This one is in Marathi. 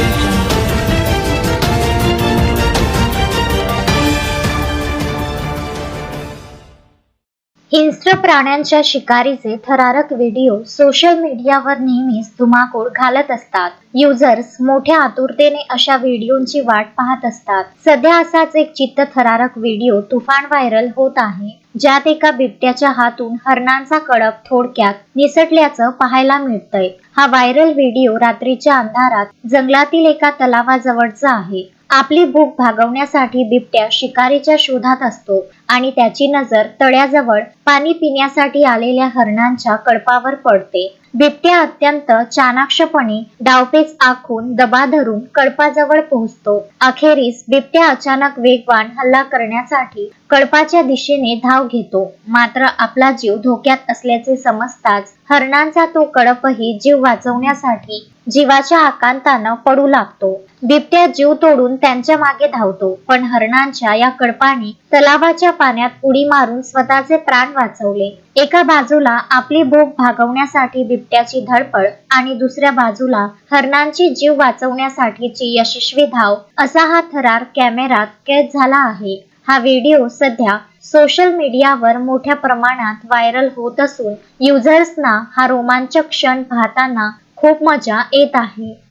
Thank you. हिंस्र प्राण्यांच्या शिकारीचे थरारक व्हिडिओ सोशल मीडियावर नेहमीच धुमाकूळ घालत असतात. युजर्स मोठ्या आतुरतेने अशा व्हिडिओंची वाट पाहत असतात. सध्या असाच एक चित्त थरारक व्हिडिओ तुफान व्हायरल होत आहे ज्यात एका बिबट्याच्या हातून हरणांचा कडक थोडक्यात निसटल्याचं पाहायला मिळतंय. हा व्हायरल व्हिडिओ रात्रीच्या अंधारात जंगलातील एका तलावाजवळचा आहे. आपली भूक भागवण्यासाठी बिबट्या शिकारीच्या शोधात असतो आणि त्याची नजर तळ्याजवळ पाणी पिण्यासाठी आलेल्या हरणांच्या कळपावर पडते. बिबट्या अत्यंत चाणाक्षपणे डावपेच आखून दबा धरून कळपाजवळ पोहोचतो. अखेरीस बिबट्या अचानक वेगवान हल्ला करण्यासाठी कळपाच्या दिशेने धाव घेतो. मात्र आपला जीव धोक्यात असल्याचे समजताच हरणांचा तो कळपही जीव वाचवण्यासाठी जीवाच्या आकांतानं पडू लागतो. बिबट्या जीव तोडून त्यांच्या मागे धावतो. पण हरणांच्या या कडपाने तलावाच्या पाण्यात उडी मारून स्वतःचे प्राण वाचवले. एका बाजूला आपली भूक भागवण्यासाठी बिबट्याची धडपड आणि दुसऱ्या बाजूला हरणांची जीव वाचवण्यासाठीची यशस्वी धाव असा हा थरार कॅमेरात कैद झाला आहे. हा व्हिडिओ सध्या सोशल मीडियावर मोठ्या प्रमाणात व्हायरल होत असून युजर्सना हा रोमांचक क्षण पाहताना खूप मजा येत आहे.